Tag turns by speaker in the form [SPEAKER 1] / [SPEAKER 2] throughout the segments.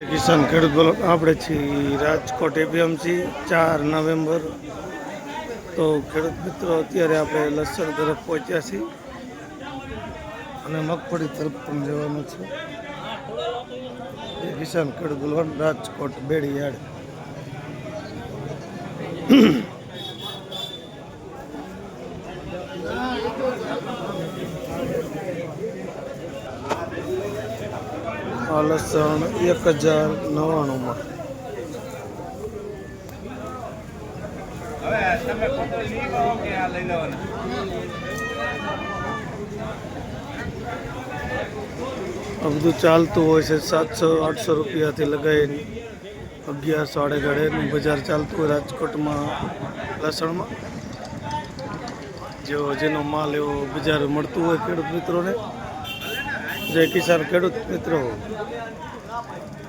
[SPEAKER 1] કિસાન ખેડૂત બોલો, આપણે છીએ રાજકોટ એપીએમસી ચાર નવેમ્બર. તો ખેડૂત મિત્રો, અત્યારે આપણે લસણ તરફ પહોંચ્યા છીએ. અને મગફળી તરફ પણ જવાનું છે. કિસાન ખેડૂત બ્લોક રાજકોટ બેડી યાર્ડ લસણ એક હજાર નવ્વાણુંમાં.
[SPEAKER 2] આ
[SPEAKER 1] બધું ચાલતું હોય છે સાતસો, આઠસો રૂપિયાથી લગાવીને અગિયારસો આડે ગાડેનું બજાર ચાલતું હોય રાજકોટમાં, લસણમાં. જેવો જેનો માલ એવો બજાર મળતું હોય ખેડૂત મિત્રોને. જય કિસાન ખેડૂત મિત્રો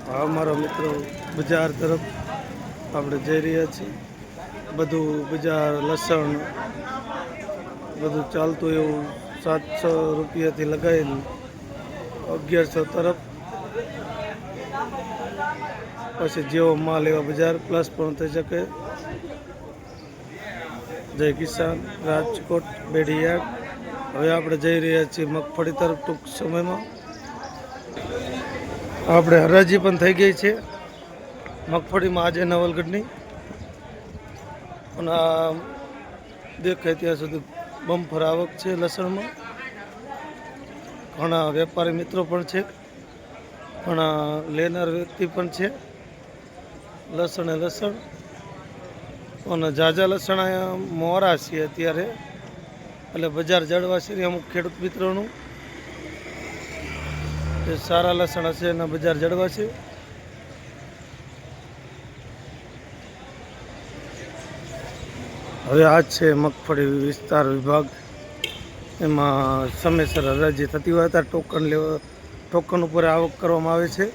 [SPEAKER 1] હા મારા મિત્રો બજાર તરફ આપણે જઈ રહ્યા છીએ. બધું બજાર, લસણ, બધું ચાલતું એવું સાતસો રૂપિયાથી લગાવીને અગિયારસો તરફ. પછી જેવો માલ એવા બજાર પ્લસ પણ થઈ શકે. જય કિસાન, રાજકોટ બેડિયાડ હવે આપણે જઈ રહ્યા છીએ મગફળી તરફ ટૂંક સમયમાં. આપણે હરાજી પણ થઈ ગઈ છે મગફળીમાં આજે નવલગઢની. અને આ દેખાય ત્યાં સુધી બમ્ફર આવક છે લસણમાં. ઘણા વેપારી મિત્રો પણ છે. ઘણા લેનાર વ્યક્તિ પણ છે. લસણ લસણ. અને ઝાઝા લસણ મોરા છે અત્યારે. એટલે બજાર જળવા છે ને અમુક ખેડૂત મિત્રોનું. જે સારા લસણ હશે એના બજાર જળવાશે હવે આ છે મગફળી વિસ્તાર વિભાગ. એમાં સમયસર હરાજી થતી હોય ત્યારે ટોકન લેવા ટોકન ઉપર આવક કરવામાં આવે છે.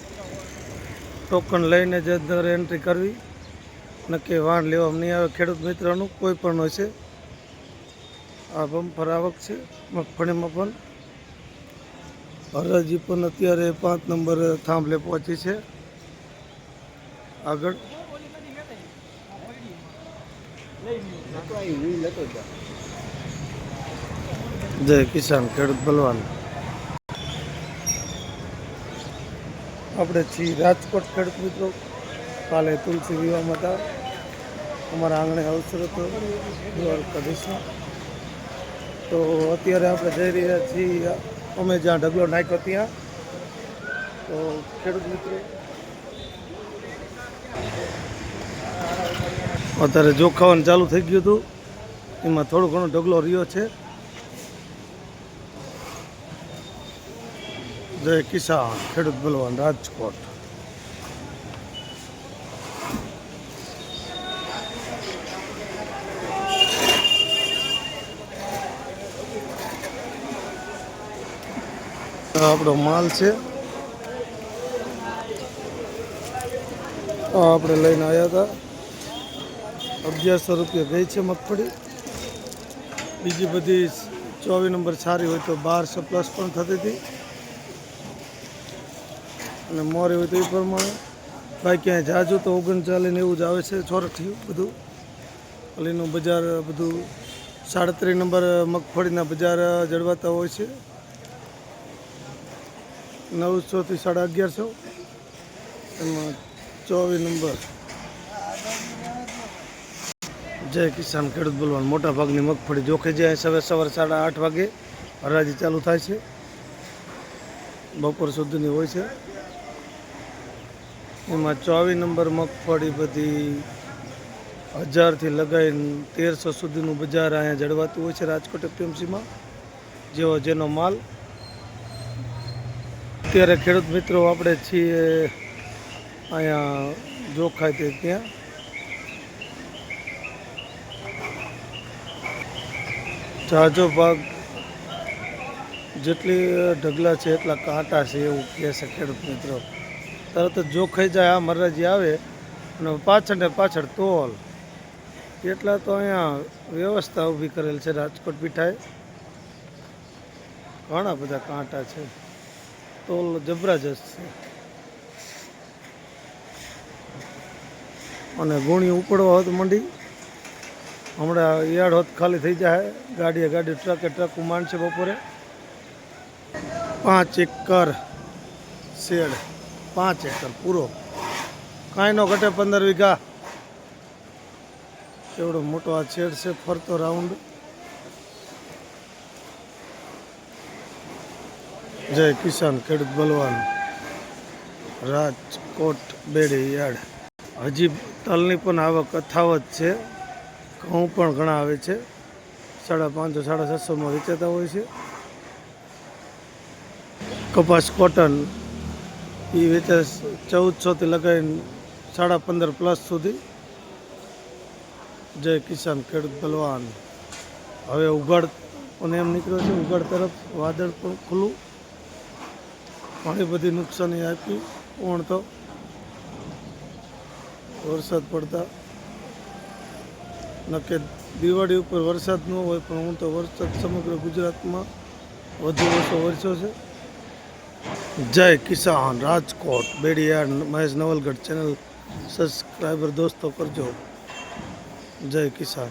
[SPEAKER 1] ટોકન લઈને જ અંદર એન્ટ્રી કરવી. નક્કી વાહન લેવામાં નહીં આવે. ખેડૂત મિત્રોનું કોઈ પણ હોય છે. આ બમ્પર આવક છે મગફળીમાં પણ. હરાજી પણ અત્યારે પાંચ નંબર થાંભલે પહોંચી છે. આગળ. જય કિસાન, ખેડૂત બલવાન. આપણે છીએ રાજકોટ ખેડૂત મિત્રો. કાલે તુલસી વિવાહ હતા અમારા આંગણે અવસર હતો. દ્વારકા દેશમાં તો અત્યારે આપણે જઈ રહ્યા છીએ, અમે જ્યાં ઢગલો નાખ્યો ત્યાં. તો ખેડૂત મિત્રો. અત્યારે જોખાવાનું ચાલુ થઈ ગયું હતું. એમાં થોડો ઘણો ઢગલો રહ્યો છે. જય કિસાન, ખેડૂત બલવાન રાજકોટ. આપણો માલ છે. આપણે લઈને આવ્યા હતા અગિયારસો રૂપિયા ગઈ છે મગફળી. બીજી બધી ચોવીસ નંબર સારી હોય તો બારસો પ્લસ પણ થતી હતી. અને મોરી હોય તો એ પ્રમાણે. ભાઈ ક્યાંય જાજુ તો ઓગણચાલીસ ચાલીને એવું જ આવે છે ચોરઠિયું બધું. અલીનું બજાર બધું સાડત્રીસ નંબર મગફળીના બજાર જળવાતા હોય છે. નવસોથી સાડા અગિયારસો. એમાં ચોવીસ નંબર. જય કિસાન ખેડૂત બોલવાનું. મોટા ભાગની મગફળી જોખે જે સવારે સવારે સાડા આઠ વાગે હરાજી ચાલુ થાય છે. બપોર સુધીની હોય છે. એમાં ચોવીસ નંબર મગફળી બધી હજારથી લગાવીને તેરસો સુધીનું બજાર અહીંયા જળવાતું હોય છે રાજકોટ એપીએમસીમાં જેવો જેનો માલ અત્યારે ખેડૂત મિત્રો આપણે છીએ અહીંયા જોખાય તે ત્યાં. જાજો ભાગ જેટલી ઢગલા છે એટલા કાંટા છે એવું કહે છે ખેડૂત મિત્રો. તરત જોખાઈ જાય આ મરરાજી આવે અને પાછળ ને પાછળ તોલ. એટલા તો અહીંયા વ્યવસ્થા ઊભી કરેલ છે રાજકોટ પીઠાએ. ઘણા બધા કાંટા છે. તોલ જબરજસ્ત છે. અને ગુણી ઉપડવા હોત મંડી, હમણાં યાર્ડ હોત ખાલી થઈ જાય, ગાડીએ ગાડી, ટ્રકે ટ્રક માંડશે બપોરે. પાંચ એકર શેડ, પાંચ એકર પૂરો. કાંઈ નો ઘટે પંદર વીઘા. એવડો મોટો આ શેડ છે, ફરતો રાઉન્ડ. જય કિસાન ખેડૂત બલવાન. રાજકોટ બેડી યાર્ડ હજી તલની પણ આવક અથાવત છે. ઘઉં પણ ઘણા આવે છે. સાડા પાંચસો, સાડા સાતસોમાં વેચાતા હોય છે. કપાસ, કોટન એ વેચે ચૌદસોથી લગાવીને સાડા પંદર પ્લસ સુધી. જય કિસાન ખેડૂત બલવાન. હવે ઉઘાડ પણ એમ નીકળ્યો છે. ઉઘાડ તરફ વાદળ પણ ખુલ્લું. ઘણી બધી નુકસાની આપી પણ તો? વરસાદ પડતા. નકે દિવાળી ઉપર વરસાદ ન હોય, પણ હું તો વરસાદ સમગ્ર ગુજરાતમાં વધુ ઓછો વરસ્યો છે. જય કિસાન રાજકોટ. બેડિયાડ મહેશ નવલગઢ ચેનલ સબસ્ક્રાઈબર દોસ્તો કરજો. જય કિસાન.